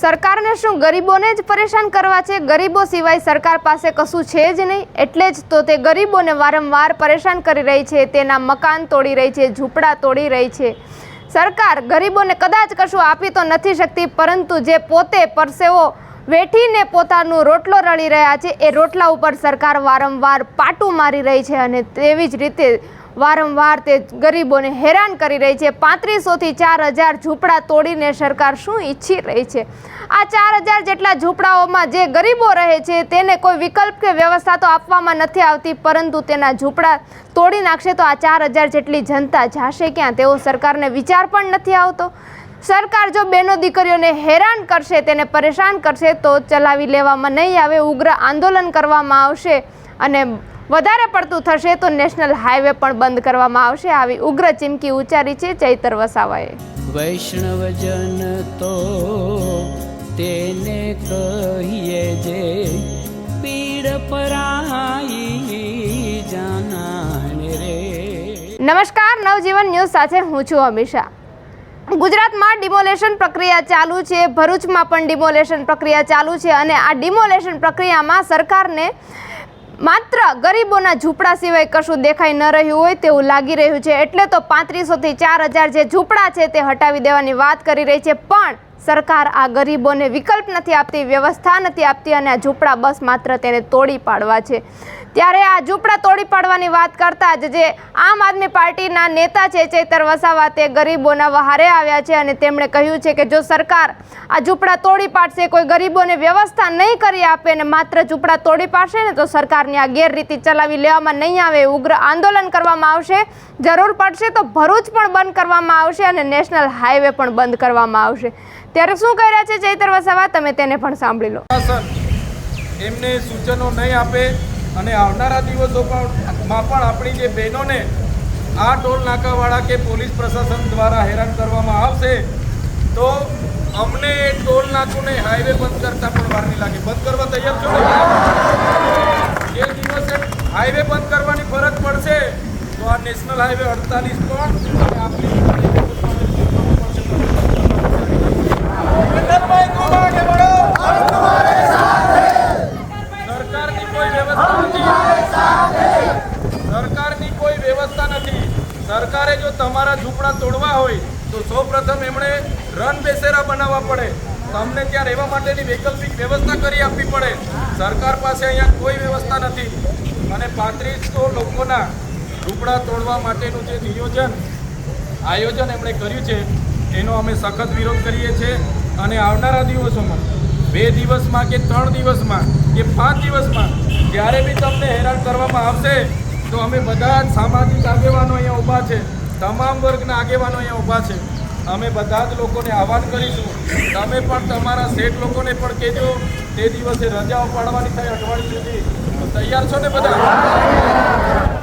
સરકારને શું ગરીબોને જ પરેશાન કરવા છે? ગરીબો સિવાય સરકાર પાસે કશું છે જ નહીં. એટલે જ તો તે ગરીબોને વારંવાર પરેશાન કરી રહી છે. તેના મકાન તોડી રહી છે, ઝૂંપડા તોડી રહી છે. સરકાર ગરીબોને કદાચ કશું આપી તો નથી શકતી, પરંતુ જે પોતે પરસેવો વેઠીને પોતાનું રોટલો રળી રહ્યા છે, એ રોટલા ઉપર સરકાર વારંવાર પાટું મારી રહી છે અને તેવી જ રીતે વારંવાર તે ગરીબોને હેરાન કરી રહી છે. પાંત્રીસોથી ચાર હજાર ઝૂંપડા તોડીને સરકાર શું ઈચ્છી રહી છે? આ ચાર હજાર જેટલા ઝૂંપડાઓમાં જે ગરીબો રહે છે, તેને કોઈ વિકલ્પ કે વ્યવસ્થા તો આપવામાં નથી આવતી, પરંતુ તેના ઝૂંપડા તોડી નાખશે તો આ ચાર હજાર જેટલી જનતા જાશે ક્યાં? તેવો સરકારને વિચાર પણ નથી આવતો. સરકાર જો બેનો દીકરીઓને હેરાન કરશે, તેને પરેશાન કરશે, તો ચલાવી લેવામાં નહીં આવે, ઉગ્ર આંદોલન કરવામાં આવશે અને વધારે પડતું થશે તો નેશનલ હાઈવે પણ બંધ કરવામાં આવશે. આવી ઉગ્ર ચીમકી ઉચ્ચારી છે ચૈતર વસાવાએ. વૈષ્ણવજન તો તેને કહીએ જે પીડ પરાઈ જાનાને રે. નમસ્કાર નવજીવન ન્યૂઝ સાથે હું છું અમિષા ગુજરાતમાં ડિમોલેશન પ્રક્રિયા ચાલુ છે ભરૂચમાં પણ ડિમોલેશન પ્રક્રિયા ચાલુ છે અને આ ડિમોલેશન પ્રક્રિયામાં સરકારને માત્ર ગરીબોના ઝૂંપડા સિવાય કશું દેખાઈ ન રહ્યું હોય તેવું લાગી રહ્યું છે. એટલે તો પાંત્રીસોથી ચાર હજાર જે ઝૂંપડા છે તે હટાવી દેવાની વાત કરી રહી છે. પણ સરકાર આ ગરીબોને વિકલ્પ નથી આપતી, વ્યવસ્થા નથી આપતી અને આ ઝૂંપડા બસ માત્ર તેને તોડી પાડવા છે. ત્યારે આ ઝૂંપડા તોડી પાડવાની વાત કરતા જ જે આમ આદમી પાર્ટીના નેતા છે, ચેતર વસાવા, તે ગરીબોના વહારે આવ્યા છે અને તેમણે કહ્યું છે કે જો સરકાર આ ઝૂંપડા તોડી પાડશે, કોઈ ગરીબોને વ્યવસ્થા નહીં કરી આપે અને માત્ર ઝૂંપડા તોડી પાડશે ને તો સરકારની આ ગેરરીતિ ચલાવી લેવામાં નહીં આવે ઉગ્ર આંદોલન કરવામાં આવશે. જરૂર પડશે તો ભરૂચ પણ બંધ કરવામાં આવશે અને નેશનલ હાઈવે પણ બંધ કરવામાં આવશે. ત્યારે શું કહી રહ્યા છે ચૈતર વસાવા? તમે તેને પણ સાંભળી લો. એમને સૂચનો નહીં આપે અને આવનારા દિવસો પણ આપણી જે બહેનોને આ ટોલ નાકાવાળા કે પોલીસ પ્રશાસન દ્વારા હેરાન કરવામાં આવશે, તો અમને એ ટોલ નાકુને હાઈવે બંધ કરતા પણ વાર લાગે. બંધ કરવા તૈયાર છો એ દિવસે હાઈવે બંધ કરવાની ફરજ પડશે, તો આ નેશનલ હાઈવે અડતાલીસ પણ આપણી જીવનભાઈ તું આગે બઢો. સરકારની કોઈ વ્યવસ્થા નથી. સરકારની કોઈ વ્યવસ્થા નથી. સરકારે જો તમારા ઝૂંપડા તોડવા હોય તો સૌપ્રથમ એમણે રન બેસેરા બનાવવા પડે. તમને ત્યાં રહેવા માટેની વૈકલ્પિક વ્યવસ્થા કરી આપવી પડે. સરકાર પાસે અહીંયા કોઈ વ્યવસ્થા નથી. અને પાંત્રીસો લોકોના ઝૂંપડા તોડવા માટેનું જે નિયોજન આયોજન એમણે કર્યું છે એનો અમે સખત વિરોધ કરીએ છીએ. અને આવનારા દિવસોમાં બે દિવસમાં કે ત્રણ દિવસમાં કે પાંચ દિવસમાં જ્યારે બી તમને હેરાન કરવામાં આવશે, તો અમે બધા જ સામાજિક આગેવાનો અહીંયા ઊભા છે. તમામ વર્ગના આગેવાનો અહીંયા ઊભા છે. અમે બધા જ લોકોને આહવાન કરીશું. તમે પણ તમારા શેઠ લોકોને પણ કહેજો, તે દિવસે રજાઓ પાડવાની થાય અઠવાડિયું સુધી. તૈયાર છો ને બધા?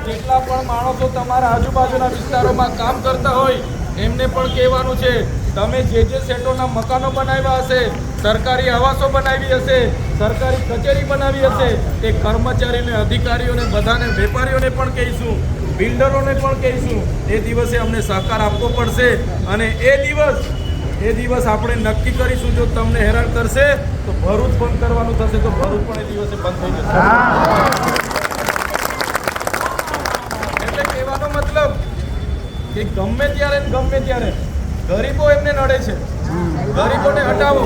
જેટલા પણ માણસો તમારા આજુબાજુના વિસ્તારોમાં કામ કરતા હોય, એમને પણ કહેવાનું છે તમે જે જે સેટોના મકાનો બનાવ્યા હશે, સરકારી આવાસો બનાવી હશે, સરકારી કચેરી બનાવી હશે, તે કર્મચારીને, અધિકારીઓને, બધાને, વેપારીઓને પણ કહીશું, બિલ્ડરોને પણ કહીશું, એ દિવસે અમને સહકાર આપવો પડશે અને એ દિવસ એ દિવસ આપણે નક્કી કરીશું જો તમને હેરાન કરશે, તો ભરૂચ બંધ કરવાનું થશે, તો ભરૂચ પણ એ દિવસે બંધ થઈ જશે. એટલે કહેવાનો મતલબ કે ગમે ત્યારે ગમે ત્યારે ગરીબો એમને નડે છે. ગરીબોને હટાવો.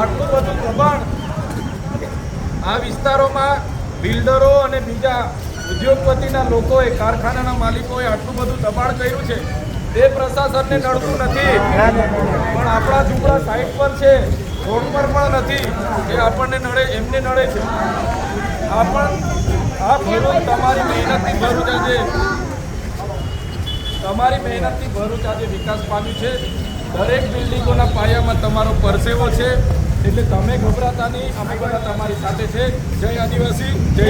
આટલું બધું દબાણ આ વિસ્તારોમાં બિલ્ડરો અને બીજા ઉદ્યોગપતિના લોકોએ, કારખાનાના માલિકોએ આટલું બધું દબાણ કર્યું છે. તે પ્રશાસનને નડતું નથી. પણ આપણા ઝૂંપડા સાઈડ પર છે. રોડ પર પણ નથી. એ આપણને નડે, એમને નડે છે. આ પણ આ ભરૂચ તમારી મહેનતની જરૂર આજે તમારી મહેનતથી ભરૂચ આજે વિકાસ પામ્યું છે. દરેક બિલ્ડિંગોના પાયામાં તમારો પરસેવો છે. એટલે તમે ગભરાતા નહીં અમે બધા તમારી સાથે છે. જય આદિવાસી, જય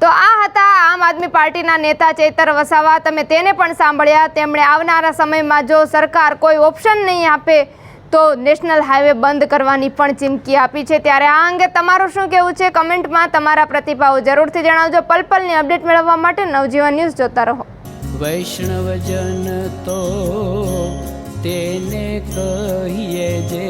તો આ હતા આમ આદમી પાર્ટીના નેતા ચેતર વસાવા. તમે તેને પણ સાંભળ્યા. તેમણે આવનારા સમયમાં જો સરકાર કોઈ ઓપ્શન નહીં આપે તો નેશનલ હાઈવે બંધ કરવાની પણ ચીમકી આપી છે. ત્યારે આ અંગે તમારું શું કહેવું છે? કમેન્ટમાં તમારા પ્રતિભાવો જરૂરથી જણાવજો. પલપલની અપડેટ મેળવવા માટે નવજીવન ન્યૂઝ જોતા રહો. વૈષ્ણવજન તો તેને કહીએ જે